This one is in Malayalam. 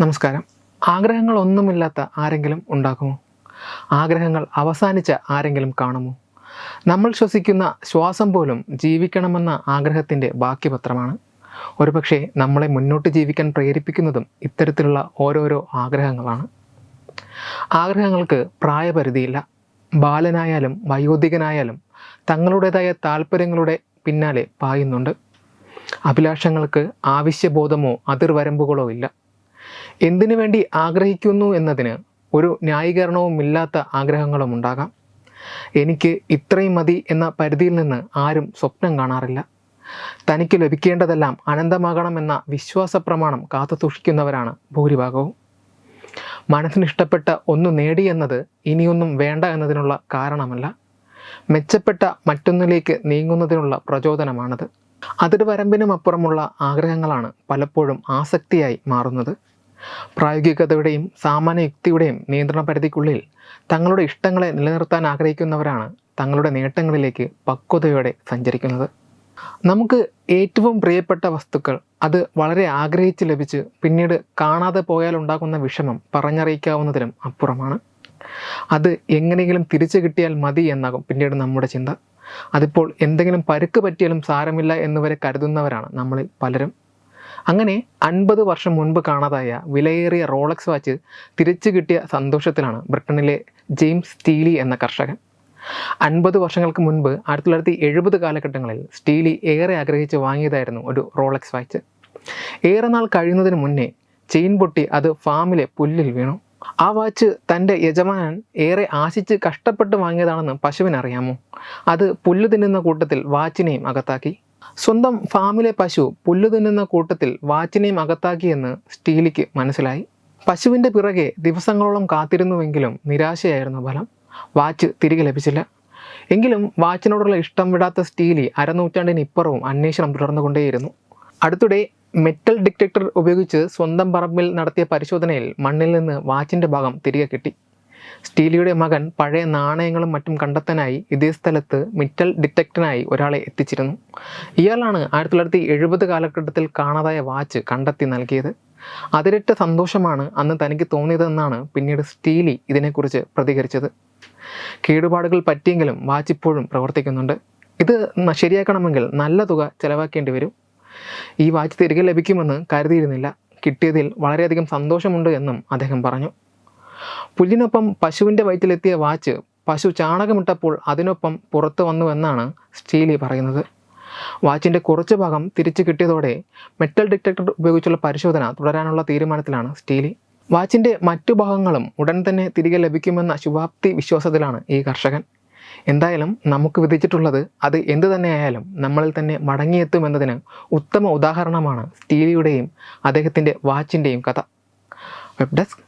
നമസ്കാരം. ആഗ്രഹങ്ങൾ ഒന്നുമില്ലാത്ത ആരെങ്കിലും ഉണ്ടാക്കുമോ? ആഗ്രഹങ്ങൾ അവസാനിച്ച ആരെങ്കിലും കാണുമോ? നമ്മൾ ശ്വസിക്കുന്ന ശ്വാസം പോലും ജീവിക്കണമെന്ന ആഗ്രഹത്തിന്റെ ബാക്കി പത്രമാണ് ഒരുപക്ഷെ നമ്മളെ മുന്നോട്ട് ജീവിക്കാൻ പ്രേരിപ്പിക്കുന്നതും ഇത്തരത്തിലുള്ള ഓരോരോ ആഗ്രഹങ്ങളാണ്. ആഗ്രഹങ്ങൾക്ക് പ്രായപരിധിയില്ല. ബാലനായാലും വയോധികനായാലും തങ്ങളുടേതായ താല്പര്യങ്ങളുടെ പിന്നാലെ പായുന്നുണ്ട്. അഭിലാഷങ്ങൾക്ക് ആവശ്യബോധമോ അതിർവരമ്പുകളോ ഇല്ല. എന്തിനു വേണ്ടി ആഗ്രഹിക്കുന്നു എന്നതിന് ഒരു ന്യായീകരണവുമില്ലാത്ത ആഗ്രഹങ്ങളും ഉണ്ടാകാം. എനിക്ക് ഇത്രയും മതി എന്ന പരിധിയിൽ നിന്ന് ആരും സ്വപ്നം കാണാറില്ല. തനിക്ക് ലഭിക്കേണ്ടതെല്ലാം അനന്തമാകണമെന്ന വിശ്വാസ പ്രമാണം കാത്തു സൂക്ഷിക്കുന്നവരാണ് ഭൂരിഭാഗവും. മനസ്സിനിഷ്ടപ്പെട്ട ഒന്ന് നേടി എന്നത് ഇനിയൊന്നും വേണ്ട എന്നതിനുള്ള കാരണമല്ല. മെച്ചപ്പെട്ട മറ്റൊന്നിലേക്ക് നീങ്ങുന്നതിനുള്ള പ്രചോദനമാണത്. അതിർവരമ്പിനും അപ്പുറമുള്ള ആഗ്രഹങ്ങളാണ് പലപ്പോഴും ആസക്തിയായി മാറുന്നത്. പ്രായോഗികതയുടെയും സാമാന്യ യുക്തിയുടെയും നിയന്ത്രണ പരിധിക്കുള്ളിൽ തങ്ങളുടെ ഇഷ്ടങ്ങളെ നിലനിർത്താൻ ആഗ്രഹിക്കുന്നവരാണ് തങ്ങളുടെ നേട്ടങ്ങളിലേക്ക് പക്വതയോടെ സഞ്ചരിക്കുന്നത്. നമുക്ക് ഏറ്റവും പ്രിയപ്പെട്ട വസ്തുക്കൾ അത് വളരെ ആഗ്രഹിച്ച് ലഭിച്ച് പിന്നീട് കാണാതെ പോയാൽ ഉണ്ടാകുന്ന വിഷമം പറഞ്ഞറിയിക്കാവുന്നതിലും അപ്പുറമാണ്. അത് എങ്ങനെയെങ്കിലും തിരിച്ചു കിട്ടിയാൽ മതി എന്നാകും പിന്നീട് നമ്മുടെ ചിന്ത. അതിപ്പോൾ എന്തെങ്കിലും പരുക്ക് പറ്റിയാലും സാരമില്ല എന്നുവരെ കരുതുന്നവരാണ് നമ്മളിൽ പലരും. അങ്ങനെ അൻപത് വർഷം മുൻപ് കാണാതായ വിലയേറിയ റോളക്സ് വാച്ച് തിരിച്ചു കിട്ടിയ സന്തോഷത്തിലാണ് ബ്രിട്ടനിലെ ജെയിംസ് സ്റ്റീലി എന്ന കർഷകൻ. അൻപത് വർഷങ്ങൾക്ക് മുൻപ് ആയിരത്തി തൊള്ളായിരത്തി എഴുപത് കാലഘട്ടങ്ങളിൽ സ്റ്റീലി ഏറെ ആഗ്രഹിച്ച് വാങ്ങിയതായിരുന്നു ഒരു റോളക്സ് വാച്ച്. ഏറെ നാൾ കഴിയുന്നതിന് മുന്നേ ചെയിൻ പൊട്ടി അത് ഫാമിലെ പുല്ലിൽ വീണു. ആ വാച്ച് തന്റെ യജമാനൻ ഏറെ ആശിച്ച് കഷ്ടപ്പെട്ട് വാങ്ങിയതാണെന്ന് പശുവിനറിയാമോ? അത് പുല്ല് തിന്നുന്ന കൂട്ടത്തിൽ വാച്ചിനെയും അകത്താക്കി. സ്വന്തം ഫാമിലെ പശു പുല്ല് തിന്നുന്ന കൂട്ടത്തിൽ വാച്ചിനെയും അകത്താക്കിയെന്ന് സ്റ്റീലിക്ക് മനസ്സിലായി. പശുവിന്റെ പിറകെ ദിവസങ്ങളോളം കാത്തിരുന്നുവെങ്കിലും നിരാശയായിരുന്നു ഫലം. വാച്ച് തിരികെ ലഭിച്ചില്ല. എങ്കിലും വാച്ചിനോടുള്ള ഇഷ്ടം വിടാത്ത സ്റ്റീലി അരനൂറ്റാണ്ടിന് ഇപ്പുറവും അന്വേഷണം തുടർന്നുകൊണ്ടേയിരുന്നു. അടുത്തിടെ മെറ്റൽ ഡിറ്റക്ടർ ഉപയോഗിച്ച് സ്വന്തം പറമ്പിൽ നടത്തിയ പരിശോധനയിൽ മണ്ണിൽ നിന്ന് വാച്ചിന്റെ ഭാഗം തിരികെ കിട്ടി. സ്റ്റീലിയുടെ മകൻ പഴയ നാണയങ്ങളും മറ്റും കണ്ടെത്താനായി ഇതേ സ്ഥലത്ത് മിറ്റൽ ഡിറ്റക്ടറിനായി ഒരാളെ എത്തിച്ചിരുന്നു. ഇയാളാണ് ആയിരത്തി തൊള്ളായിരത്തി എഴുപത് കാലഘട്ടത്തിൽ കാണാതായ വാച്ച് കണ്ടെത്തി നൽകിയത്. അതിരറ്റ സന്തോഷമാണ് അന്ന് തനിക്ക് തോന്നിയതെന്നാണ് പിന്നീട് സ്റ്റീലി ഇതിനെക്കുറിച്ച് പ്രതികരിച്ചത്. കേടുപാടുകൾ പറ്റിയെങ്കിലും വാച്ച് ഇപ്പോഴും പ്രവർത്തിക്കുന്നുണ്ട്. ഇത് ശരിയാക്കണമെങ്കിൽ നല്ല തുക ചെലവാക്കേണ്ടി വരും. ഈ വാച്ച് തിരികെ ലഭിക്കുമെന്ന് കരുതിയിരുന്നില്ല. കിട്ടിയതിൽ വളരെയധികം സന്തോഷമുണ്ട് എന്നും അദ്ദേഹം പറഞ്ഞു. പുല്ലിനൊപ്പം പശുവിന്റെ വയറ്റിലെത്തിയ വാച്ച് പശു ചാണകമിട്ടപ്പോൾ അതിനൊപ്പം പുറത്തു വന്നു എന്നാണ് സ്റ്റീലി പറയുന്നത്. വാച്ചിന്റെ കുറച്ച് ഭാഗം തിരിച്ചു കിട്ടിയതോടെ മെറ്റൽ ഡിറ്റക്ടർ ഉപയോഗിച്ചുള്ള പരിശോധന തുടരാനുള്ള തീരുമാനത്തിലാണ് സ്റ്റീലി. വാച്ചിന്റെ മറ്റു ഭാഗങ്ങളും ഉടൻ തന്നെ തിരികെ ലഭിക്കുമെന്ന ശുഭാപ്തി വിശ്വാസത്തിലാണ് ഈ കർഷകൻ. എന്തായാലും നമുക്ക് വിധിച്ചിട്ടുള്ളത് അത് എന്തു തന്നെയായാലും നമ്മളിൽ തന്നെ മടങ്ങിയെത്തുമെന്നതിന് ഉത്തമ ഉദാഹരണമാണ് സ്റ്റീലിയുടെയും അദ്ദേഹത്തിന്റെ വാച്ചിന്റെയും കഥ. Web desk